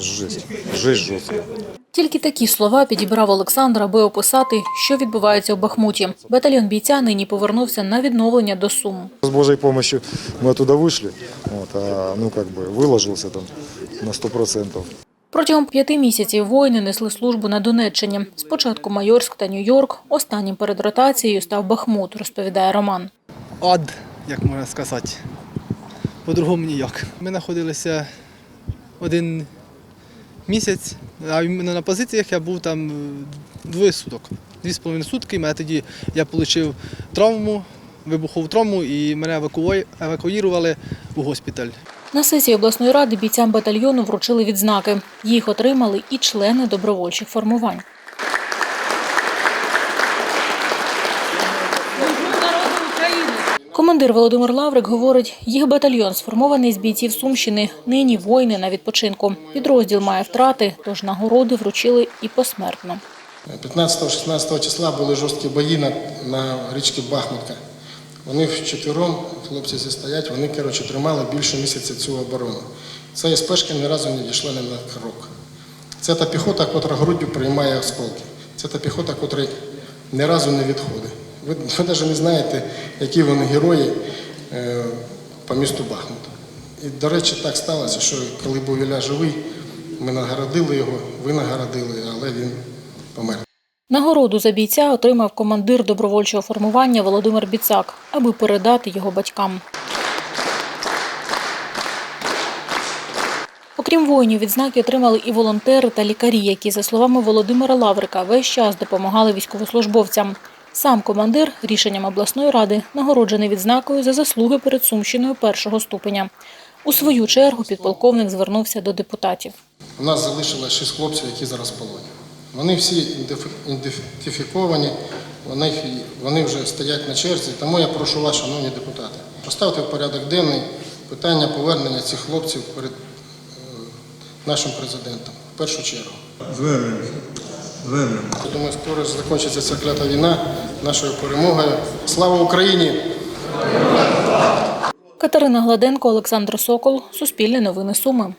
жесть, жесть жесткая. Тільки такі слова підібрав Олександр, аби описати, що відбувається у Бахмуті. Батальйон бійця нині повернувся на відновлення до Сум. С Божьей помощью мы оттуда вышли, вот, а, ну как бы выложился там на сто процентов. Протягом п'яти місяців воїни несли службу на Донеччині. Спочатку Майорськ та Нью-Йорк. Останнім перед ротацією став Бахмут, розповідає Роман. ад, як можна сказати. По-другому ніяк. Ми знаходилися один місяць, а на позиціях я був там е, двоє суток. Дві з половиною сутки. Мене тоді я отримав травму, вибухову травму і мене евакуювали у госпіталь. На сесії обласної ради бійцям батальйону вручили відзнаки. Їх отримали і члени добровольчих формувань. Командир Володимир Лаврик говорить, їх батальйон сформований з бійців Сумщини. Нині воїни на відпочинку. Підрозділ має втрати, тож нагороди вручили і посмертно. 15-16 числа були жорсткі бої на, на річці Бахмутка. Вони вчетвером, хлопці зі стоять, вони коротше, тримали більше місяця цю оборону. Ця СПшка ні разу не дійшла ні на крок. Це та піхота, котра груддю приймає осколки. Це та піхота, котра ні разу не відходить. Ви, ви навіть не знаєте, які вони герої е, по місту Бахмут. І, до речі, так сталося, що коли був Ілля живий, ми нагородили його, ви нагородили, але він помер. Нагороду за бійця отримав командир добровольчого формування Володимир Біцак, аби передати його батькам. Окрім воїнів, відзнаки отримали і волонтери та лікарі, які, за словами Володимира Лаврика, весь час допомагали військовослужбовцям. Сам командир рішенням обласної ради нагороджений відзнакою за заслуги перед Сумщиною першого ступеня. У свою чергу підполковник звернувся до депутатів. У нас залишилось шість хлопців, які зараз в полоні. Вони всі ідентифі- ідентифіковані, вони, вони вже стоять на черзі, тому я прошу вас, шановні депутати, поставте в порядок денний питання повернення цих хлопців перед е, нашим президентом в першу чергу. Звернемося. Звернемося. Думаю, скоро закінчиться ця клята війна нашою перемогою. Слава Україні! Катерина Гладенко, Олександр Сокол, Суспільне новини Суми.